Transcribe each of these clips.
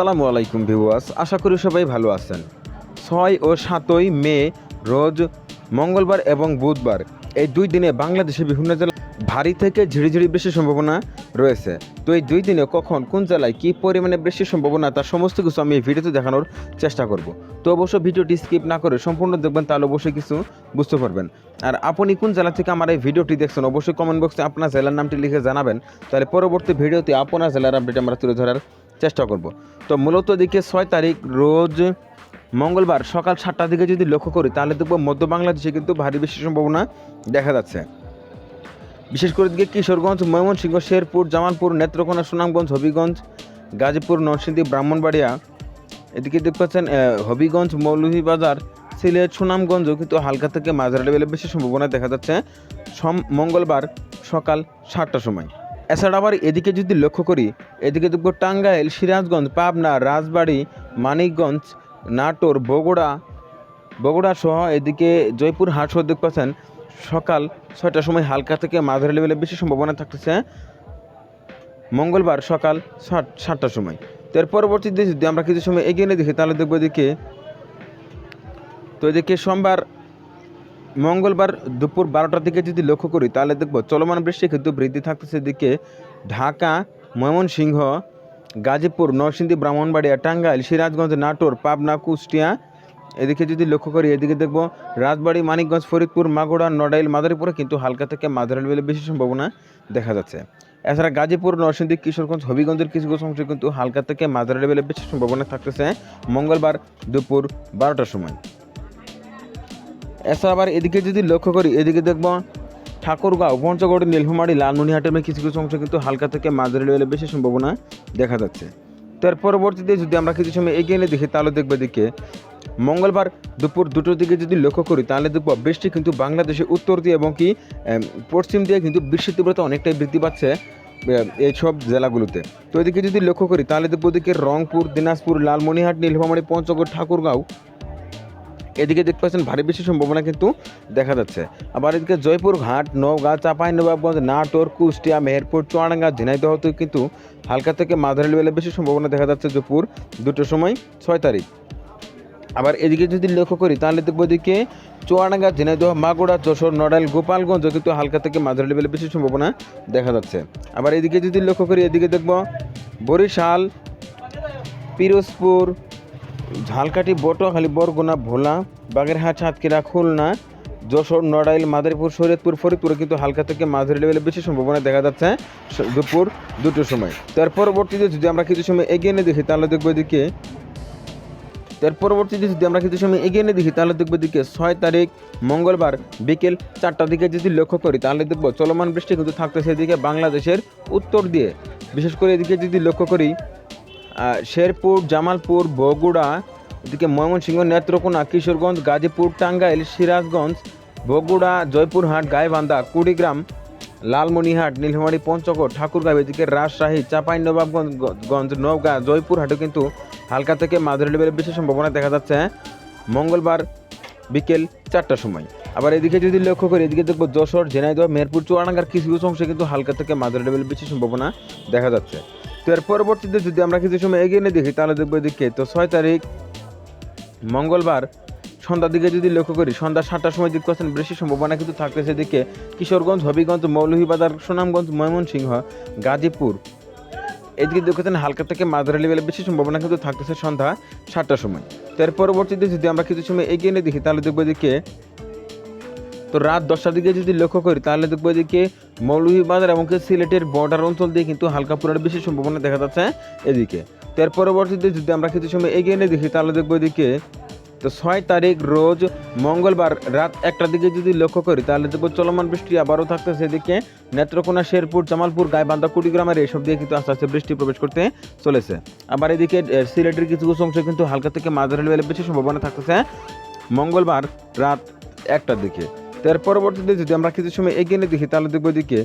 আসসালামু আলাইকুম ভিউয়ার্স, আশা করি সবাই ভালো আছেন। ছয় ও সাতই মে রোজ মঙ্গলবার এবং বুধবার, এই দুই দিনে বাংলাদেশের বিভিন্ন জেলায় ভারী থেকে ঝিরিঝিরি বৃষ্টির সম্ভাবনা রয়েছে। তো এই দুই দিনে কখন, কোন জেলায় কী পরিমাণে বৃষ্টির সম্ভাবনা, তার সমস্ত কিছু আমি এই ভিডিওতে দেখানোর চেষ্টা করব। তো অবশ্যই ভিডিওটি স্কিপ না করে সম্পূর্ণ দেখবেন, তাহলে অবশ্যই কিছু বুঝতে পারবেন। আর আপনি কোন জেলা থেকে আমার এই ভিডিওটি দেখছেন, অবশ্যই কমেন্ট বক্সে আপনার জেলার নামটি লিখে জানাবেন। তাহলে পরবর্তী ভিডিওতে আপনার জেলার আপডেট আমরা তুলে ধরার চেষ্টা করব। তো মূলত দিকে ছয় তারিখ রোজ মঙ্গলবার সকাল সাতটার দিকে যদি লক্ষ্য করি, তাহলে দেখব মধ্য বাংলাদেশে কিন্তু ভারী বৃষ্টির সম্ভাবনা দেখা যাচ্ছে। বিশেষ করে দিকে কিশোরগঞ্জ, ময়মনসিংহ, শেরপুর, জামালপুর, নেত্রকোনা, সুনামগঞ্জ, হবিগঞ্জ, গাজীপুর, নরসিংদী, ব্রাহ্মণবাড়িয়া, এদিকে দেখতে পাচ্ছেন হবিগঞ্জ, মৌলভীবাজার, সিলেট সুনামগঞ্জও কিন্তু হালকা থেকে মাঝারি লেভেলে বেশি সম্ভাবনা দেখা যাচ্ছে। সম, মঙ্গলবার সকাল সাতটার সময়। এছাড়া আবার এদিকে যদি লক্ষ্য করি, এদিকে দেখব টাঙ্গাইল সিরাজগঞ্জ, পাবনা, রাজবাড়ি, মানিকগঞ্জ, নাটোর, বগুড়া বগুড়া সহ এদিকে জয়পুর হাট সহ দেখতে পাচ্ছেন, সকাল ছয়টার সময় হালকা থেকে মাঝারি লেভেলে বেশি সম্ভাবনা থাকতেছে। মঙ্গলবার সকাল সাত, সাতটার সময়। তো এর পরবর্তীতে যদি আমরা কিছু সময় এগিয়ে নিয়ে দেখি, তাহলে দেখব এদিকে, তো এদিকে সোমবার মঙ্গলবার দুপুর বারোটার দিকে যদি লক্ষ্য করি, তাহলে দেখব চলমান বৃষ্টি কিন্তু বৃদ্ধি থাকতেছে এদিকে। ঢাকা, ময়মনসিংহ, গাজীপুর, নরসিংদী, ব্রাহ্মণবাড়িয়া, টাঙ্গাইল, সিরাজগঞ্জ, নাটোর, পাবনা, কুষ্টিয়া, এদিকে যদি লক্ষ্য করি, এদিকে দেখব রাজবাড়ি, মানিকগঞ্জ, ফরিদপুর মাগুড়া নড়াইল, মাদারীপুরে কিন্তু হালকা থেকে মাঝারি বেলে বেশি সম্ভাবনা দেখা যাচ্ছে। এছাড়া গাজীপুর, নরসিংদী, কিশোরগঞ্জ, হবিগঞ্জের কিছু কিছু অংশে কিন্তু হালকা থেকে মাঝারি বেলে বেশি সম্ভাবনা থাকতেছে মঙ্গলবার দুপুর বারোটার সময়। এছাড়া আবার এদিকে যদি লক্ষ্য করি, এদিকে দেখব ঠাকুরগাঁও, পঞ্চগড়, নীলফামারী, লালমনিহাটের কিছু কিছু অংশ কিন্তু হালকা থেকে মাঝারি লেভেলে বেশি সম্ভাবনা দেখা যাচ্ছে। তার পরবর্তীতে যদি আমরা কিছু সময় এগিয়ে নিয়ে দেখি, তাহলে দেখব এদিকে মঙ্গলবার দুপুর দুটোর দিকে যদি লক্ষ্য করি, তাহলে দেখব বৃষ্টি কিন্তু বাংলাদেশের উত্তর দিয়ে এবং কি পশ্চিম দিয়ে কিন্তু বৃষ্টির তীব্রতা অনেকটাই বৃদ্ধি পাচ্ছে এইসব জেলাগুলোতে। তো এদিকে যদি লক্ষ্য করি, তাহলে দেখব এদিকে রংপুর, দিনাজপুর, লালমনিহাট, নীলফামারী, পঞ্চগড়, ঠাকুরগাঁও এদিকে দেখতে পাচ্ছেন ভারী বৃষ্টির সম্ভাবনা কিন্তু দেখা যাচ্ছে। আবার এদিকে জয়পুর ঘাট, নওগাঁ, চাপাই, নবাবগঞ্জ, নাটোর, কুষ্টিয়া, মেহেরপুর, চুয়াডাঙ্গা ঝিনাইদহতে কিন্তু হালকা থেকে মাঝারি লেভেলে বেশি সম্ভাবনা দেখা যাচ্ছে দুপুর দুটোর সময় ছয় তারিখ। আবার এদিকে যদি লক্ষ্য করি, তাহলে দেখব এদিকে চুয়াডাঙ্গা, ঝিনাইদহ মাগুড়া যশোর, নড়াইল, গোপালগঞ্জ কিন্তু হালকা থেকে মাঝারি লেভেলে বেশি সম্ভাবনা দেখা যাচ্ছে। আবার এদিকে যদি লক্ষ্য করি, এদিকে দেখব বরিশাল, পিরোজপুর ঝালকাঠি বটুয়াখালী বরগুনা ভোলা, বাগেরহাট সাতক্ষীরা খুলনা, যশোর নড়াইল, মাদারীপুর, শরীয়তপুর, ফরিদপুরে কিন্তু হালকা থেকে মাঝারি লেভেলে বেশি সম্ভাবনা দেখা যাচ্ছে দুপুর দুটোর সময়। তার পরবর্তীতে যদি আমরা কিছু সময় এগিয়ে নিয়ে দেখি, তাহলে দেখব এদিকে, তার পরবর্তীতে যদি আমরা কিছু সময় এগিয়ে নিয়ে দেখি, তাহলে দেখব এদিকে ছয় তারিখ মঙ্গলবার বিকেল চারটার দিকে যদি লক্ষ্য করি, তাহলে দেখব চলমান বৃষ্টি কিন্তু থাকতেছে এদিকে বাংলাদেশের উত্তর দিয়ে। বিশেষ করে এদিকে যদি লক্ষ্য করি শেরপুর, জামালপুর, বগুড়া, এদিকে ময়মনসিংহ, নেত্রকোনা, কিশোরগঞ্জ, গাজীপুর, টাঙ্গাইল, সিরাজগঞ্জ, বগুড়া, জয়পুরহাট, গাইবান্ধা, কুড়িগ্রাম লালমনিহাট নীলফামারী, পঞ্চগড়, ঠাকুরগাঁও, এদিকে রাজশাহী চাঁপাইনবাবগঞ্জ গঞ্জ নওগাঁ জয়পুরহাটে কিন্তু হালকা থেকে মাঝারি লেভেলের বেশি সম্ভাবনা দেখা যাচ্ছে মঙ্গলবার বিকেল চারটার সময়। আবার এদিকে যদি লক্ষ্য করি, এদিকে দেখব যশোর, ঝিনাইদহ, মেহেরপুর, চুয়াডাঙ্গার কিছু কিছু অংশে কিন্তু হালকা থেকে মাঝারি লেভেলের বেশি সম্ভাবনা দেখা যাচ্ছে। তো এর পরবর্তীতে যদি আমরা কিছু সময় এগিয়ে নিয়ে দেখি, তাহলে দেখব এদিকে, তো ছয় তারিখ মঙ্গলবার, সন্ধ্যার দিকে যদি লক্ষ্য করি, সন্ধ্যা সাতটার সময় দিক করছেন বৃষ্টির সম্ভাবনা কিন্তু থাকতেছে এদিকে কিশোরগঞ্জ, হবিগঞ্জ, মৌলভীবাজার, সুনামগঞ্জ, ময়মনসিংহ, গাজীপুর। এদিকে দেখতেন হালকা থেকে মাঝারি লেভেলে বেশি সম্ভাবনা কিন্তু থাকতেছে সন্ধ্যা সাতটার সময়। তো এর পরবর্তীতে যদি আমরা কিছু সময় এগিয়ে নিয়ে দেখি, তাহলে দেখব এদিকে তো রাত দশটার দিকে যদি লক্ষ্য করি, তাহলে দেখব এদিকে মৌলভীবাজার এবং সিলেটের বর্ডার অঞ্চল দিয়ে কিন্তু হালকা পুরার বেশি সম্ভাবনা দেখা যাচ্ছে এদিকে। তো এর পরবর্তীতে যদি আমরা কিছু সময় এগিয়ে নিয়ে দেখি, তাহলে দেখব এদিকে তো ছয় তারিখ রোজ মঙ্গলবার রাত একটার দিকে যদি লক্ষ্য করি, তাহলে দেখব চলমান বৃষ্টি আবারও থাকতেছে এদিকে। নেত্রকোনা, শেরপুর, জামালপুর, গাইবান্ধা, কুড়িগ্রামের এসব দিয়ে কিন্তু আস্তে আস্তে বৃষ্টি প্রবেশ করতে চলেছে। আবার এদিকে সিলেটের কিছু কিছু অংশ কিন্তু হালকা থেকে মাঝারি লেভেলে বেশি সম্ভাবনা থাকতেছে মঙ্গলবার রাত একটার দিকে। তো এর পরবর্তীতে যদি আমরা কিছু সময় এগিয়ে দেখি, তাহলে দেখব এদিকে।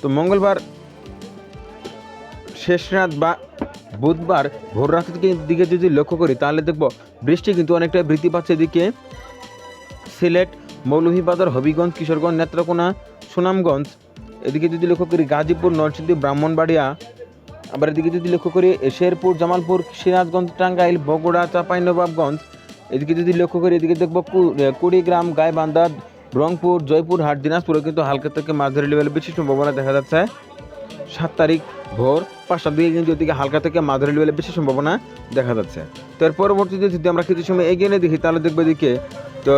তো মঙ্গলবার, শেষ রাত বা বুধবার ভোর রাত থেকে দিকে যদি লক্ষ্য করি, তাহলে দেখব বৃষ্টি কিন্তু অনেকটা বৃদ্ধি পাচ্ছে এদিকে। সিলেট, মৌলভীবাজার, হবিগঞ্জ, কিশোরগঞ্জ, নেত্রকোনা, সুনামগঞ্জ। এদিকে যদি লক্ষ্য করি, গাজীপুর, নরসিংদী, ব্রাহ্মণবাড়িয়া। আবার এদিকে যদি লক্ষ্য করি, শেরপুর, জামালপুর, সিরাজগঞ্জ, টাঙ্গাইল, বগুড়া, চাঁপাইনবাবগঞ্জ। এদিকে যদি লক্ষ্য করি, এদিকে দেখব কুড়িগ্রাম গাইবান্ধা রংপুর, জয়পুর, হাট, দিনাজপুরে, কিন্তু হালকা থেকে মাঝারি লেভেলে বেশি সম্ভাবনা দেখা যাচ্ছে। সাত তারিখ ভোর পাঁচটার দিকে কিন্তু এদিকে হালকা থেকে মাঝারি লেভেলে বেশি সম্ভাবনা দেখা যাচ্ছে। তো এর পরবর্তীতে যদি আমরা কিছু সময় এগিয়ে নিয়ে দেখি, তাহলে দেখব এদিকে, তো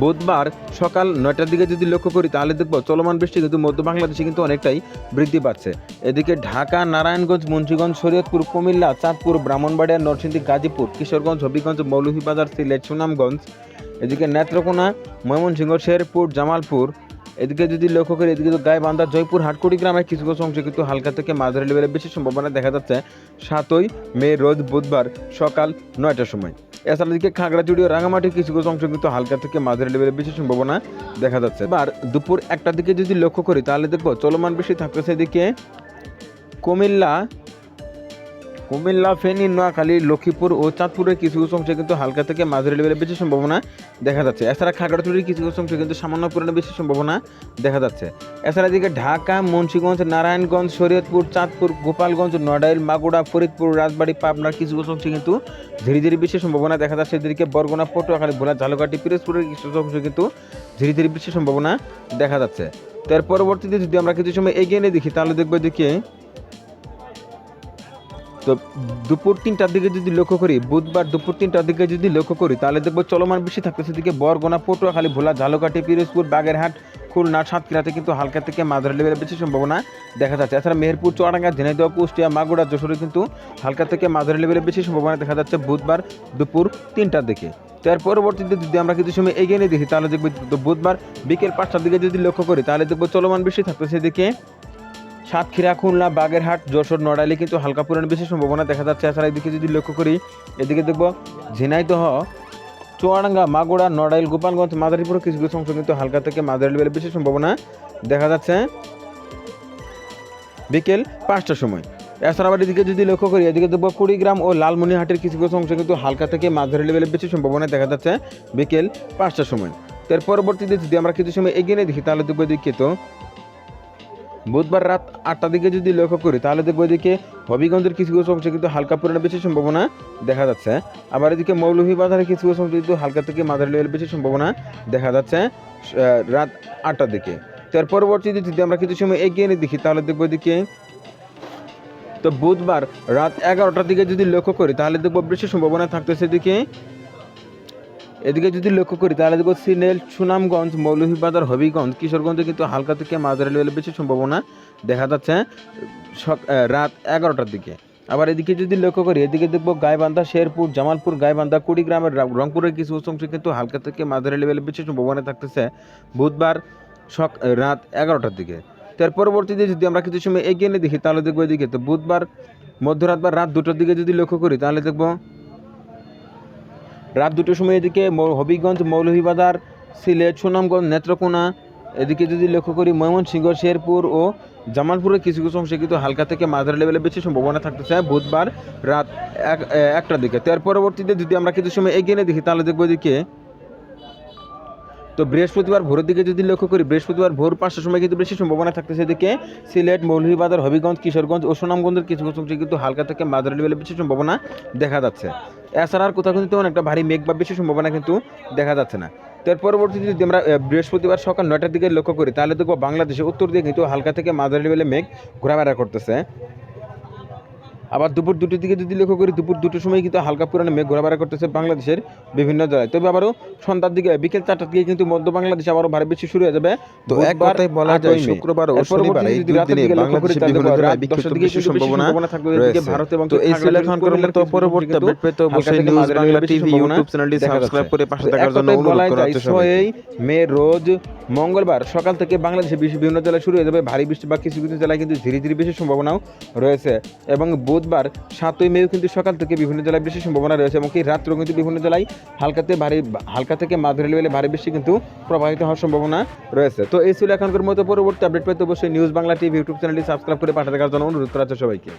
বুধবার সকাল নয়টার দিকে যদি লক্ষ্য করি, তাহলে দেখব চলমান বৃষ্টি কিন্তু মধ্য বাংলাদেশে কিন্তু অনেকটাই বৃদ্ধি পাচ্ছে। এদিকে ঢাকা, নারায়ণগঞ্জ, মুন্সিগঞ্জ, শরীয়তপুর, কুমিল্লা, চাঁদপুর, ব্রাহ্মণবাড়িয়া, নরসিংদী, গাজীপুর, কিশোরগঞ্জ, হবিগঞ্জ, মৌলভীবাজার, সিলেট, সুনামগঞ্জ। এদিকে নেত্রকোনা, ময়মনসিংহ, শেরপুর, জামালপুর। এদিকে যদি লক্ষ্য করি, এদিকে তো গাইবান্ধা, জয়পুর, হাটকুড়ি গ্রামের কিছু কিছু অংশে কিন্তু হালকা থেকে মাঝারি লেভেলে বেশি সম্ভাবনা দেখা যাচ্ছে সাতই মে, রোজ বুধবার সকাল নয়টার সময়। এছাড়া দিকে খাগড়াছড়ি ও রাঙামাটির কিছু কিছু অংশ কিন্তু হালকা থেকে মাঝারি লেভেলে বেশি সম্ভাবনা দেখা যাচ্ছে। এবার দুপুর একটার দিকে যদি লক্ষ্য করি, তাহলে দেখব চলমান বেশি থাকতেছে এদিকে কুমিল্লা কুমিল্লা, ফেনী, নোয়াখালী, লক্ষ্মীপুর ও চাঁদপুরের কিছু কিছু অংশে কিন্তু হালকা থেকে মাঝারি লেভেলে বেশি সম্ভাবনা দেখা যাচ্ছে। এছাড়া খাগড়াছড়ির কিছু কিছু অংশে কিন্তু সামান্য পরিমাণে বেশি সম্ভাবনা দেখা যাচ্ছে। এছাড়া এদিকে ঢাকা, মুন্সীগঞ্জ, নারায়ণগঞ্জ, শরীয়তপুর, চাঁদপুর, গোপালগঞ্জ, নড়াইল মাগুড়া ফরিদপুর, রাজবাড়ী, পাবনার কিছু কিছু অংশে কিন্তু ধীরে ধীরে বেশি সম্ভাবনা দেখা যাচ্ছে। এদিকে বরগুনা, পটুয়াখালী, ভোলা, ঝালকাঠি, পিরোজপুরের কিছু কিছু অংশে কিন্তু ধীরে ধীরে বেশি সম্ভাবনা দেখা যাচ্ছে। তার পরবর্তীতে যদি আমরা কিছু সময় এগিয়ে নিয়ে দেখি, তাহলে দেখব এদিকে তো দুপুর তিনটার দিকে যদি লক্ষ্য করি, বুধবার দুপুর তিনটার দিকে যদি লক্ষ্য করি, তাহলে দেখব চলমান বেশি থাকতেছে দিকে বরগোনা, পটুয়াখালী ভোলা ঝালকাঠি পিরোজপুর, বাগেরহাট, খুলনা, সাতক্ষীরাতে কিন্তু হালকা থেকে মাঝারি লেভেলের বেশি সম্ভাবনা দেখা যাচ্ছে। এছাড়া মেহেরপুর, চুয়াডাঙ্গা, ঝিনাইদহ, কুষ্টিয়া মাগুড়া যশোরে কিন্তু হালকা থেকে মাঝারি লেভেলের বেশি সম্ভাবনা দেখা যাচ্ছে বুধবার দুপুর তিনটার দিকে। তো এর পরবর্তীতে যদি আমরা কিছু সময় এগিয়ে নিয়ে দেখি, তাহলে দেখব বুধবার বিকেল পাঁচটার দিকে যদি লক্ষ্য করি, তাহলে দেখব চলমান বেশি থাকতেছে এদিকে সাতক্ষীরা খুলনা, বাগেরহাট, যশোর, নড়াইলে কিন্তু হালকা পরিমাণে বেশি সম্ভাবনা দেখা যাচ্ছে। এছাড়া এদিকে যদি লক্ষ্য করি, এদিকে দেখব ঝিনাইদহ, চুয়াডাঙ্গা মাগুড়া নড়াইল, গোপালগঞ্জ মাদারীপুর কিছু কিছু অংশ কিন্তু হালকা থেকে মাঝারি লেভেলে বেশি সম্ভাবনা দেখা যাচ্ছে বিকেল পাঁচটার সময়। এছাড়া আবার এদিকে যদি লক্ষ্য করি, এদিকে দেখব কুড়িগ্রাম ও লালমনিহাটের কিছু কিছু অংশ কিন্তু হালকা থেকে মাঝারি লেভেলে বেশি সম্ভাবনা দেখা যাচ্ছে বিকেল পাঁচটার সময়। তার পরবর্তীতে যদি আমরা কিছু সময় এগিয়ে নিয়ে দেখি, তাহলে দেখব এদিকে তো বুধবার রাত আটটার দিকে যদি লক্ষ্য করি, তাহলে দেখব এদিকে হবিগঞ্জের কিছু কিছু অংশে কিন্তু হালকা পরিমাণে বেশি সম্ভাবনা দেখা যাচ্ছে। আবার এদিকে মৌলভীবাজারের কিছু কিছু অংশে কিন্তু হালকা থেকে মাঝারি লেভেল বেশি সম্ভাবনা দেখা যাচ্ছে রাত আটটার দিকে। তার পরবর্তীতে যদি আমরা কিছু সময় এগিয়ে নিয়ে দেখি, তাহলে দেখব এদিকে তো বুধবার রাত এগারোটার দিকে যদি লক্ষ্য করি, তাহলে দেখব বেশি সম্ভাবনা থাকতেছে এদিকে এদিকে যদি লক্ষ্য করি, তাহলে দেখব সিনেল সুনামগঞ্জ, মৌলভীবাজার, হবিগঞ্জ, কিশোরগঞ্জে কিন্তু হালকা থেকে মাঝারি লেভেলে বেশি সম্ভাবনা দেখা যাচ্ছে রাত এগারোটার দিকে। আবার এদিকে যদি লক্ষ্য করি, এদিকে দেখব গাইবান্ধা, শেরপুর, জামালপুর, গাইবান্ধা, কুড়িগ্রামের রংপুরের কিছু অংশ কিন্তু হালকা থেকে মাঝারি লেভেলে বেশি সম্ভাবনা থাকতেছে বুধবার সক রাত এগারোটার দিকে। তার পরবর্তীতে যদি আমরা কিছু সময় এগিয়ে নিয়ে দেখি, তাহলে দেখব এদিকে তো বুধবার, মধ্যরাত বা রাত দুটোর দিকে যদি লক্ষ্য করি, তাহলে দেখব রাত দুটোর সময় এদিকে হবিগঞ্জ মৌলভীবাজার, সিলেট, সুনামগঞ্জ, নেত্রকোনা, এদিকে যদি লক্ষ্য করি ময়মনসিংহ, শেরপুর ও জামালপুরের কিছু কিছু অংশে কিন্তু হালকা থেকে মাঝারি লেভেলে বেশি সম্ভাবনা থাকতেছে বুধবার রাত এক একটার দিকে। তার পরবর্তীতে যদি আমরা কিছু সময় এগিয়ে দেখি, তাহলে দেখব এদিকে তো বৃহস্পতিবার ভোরের দিকে যদি লক্ষ্য করি, বৃহস্পতিবার ভোর পাঁচটার সময় কিন্তু বেশি সম্ভাবনা থাকতেছে এদিকে সিলেট, মৌলভীবাজার, হবিগঞ্জ, কিশোরগঞ্জ ও সুনামগঞ্জের কিছু কিছু অংশে কিন্তু হালকা থেকে মাঝারি লেভেলে বেশি সম্ভাবনা দেখা যাচ্ছে। এছাড়া আর কোথাও কিন্তু তেমন একটা ভারী মেঘ বা বেশি সম্ভাবনা কিন্তু দেখা যাচ্ছে না। তো এর পরবর্তীতে যদি আমরা বৃহস্পতিবার সকাল নয়টার দিকে লক্ষ্য করি, তাহলে দেখব বাংলাদেশে উত্তর দিকে কিন্তু হালকা থেকে মাঝারি লেভেলে মেঘ ঘোরাফেরা করতেছে। আবার দুপুর দুটোর দিকে যদি লক্ষ্য করি দুপুর দুটোর সময় কিন্তু হালকা পুরানো মেঘ ঘোরাফেরা করতেছে বাংলাদেশের বিভিন্ন জেলায়। তবে আবারও সন্ধ্যার দিকে বিকেল চারটার দিকে কিন্তু মধ্য বাংলাদেশে আবারও ভারী বেশি শুরু হয়ে যাবে। তো এক বুধবার, বলা যায়। শুক্রবার ও শনিবার এই দুই দিনে বাংলাদেশে বিভিন্ন জেলায় বিক্ষিপ্ত বৃষ্টির সম্ভাবনা থাকবে এদিকে। ভারত এবং তো এই ছিল খাগড়াছড়ি এখনকার কুমিল্লার মতো কিছু পরবর্তী আপডেট পেতে অবশ্যই নিউজ বাংলা টিভি ইউটিউব চ্যানেলটি সাবস্ক্রাইব করে পাশে থাকার জন্য অনুরোধ করা। হচ্ছে মে রোজ মঙ্গলবার সকাল থেকে বাংলাদেশে বিভিন্ন জেলায় শুরু হয়ে যাবে। ভারী বৃষ্টি বা কিছু কিছু জেলায় কিন্তু ধীরে ধীরে বেশি সম্ভাবনাও রয়েছে। এবং বুধবার সাতই মেও কিন্তু সকাল থেকে বিভিন্ন জেলায় বৃষ্টির সম্ভাবনা রয়েছে এবং এই রাত্রেও কিন্তু বিভিন্ন জেলায় হালকাতে ভারী, হালকা থেকে মাঝারি লেভেলে ভারী বৃষ্টি কিন্তু প্রবাহিত হওয়ার সম্ভাবনা রয়েছে। তো এই ছিল এখনকার মতো পরবর্তী আপডেট পেতে অবশ্যই নিউজ বাংলা টিভি ইউটিউব চ্যানেলটি সাবস্ক্রাইব করে পাঠাতে জন্য অনুরোধ করা সবাইকে।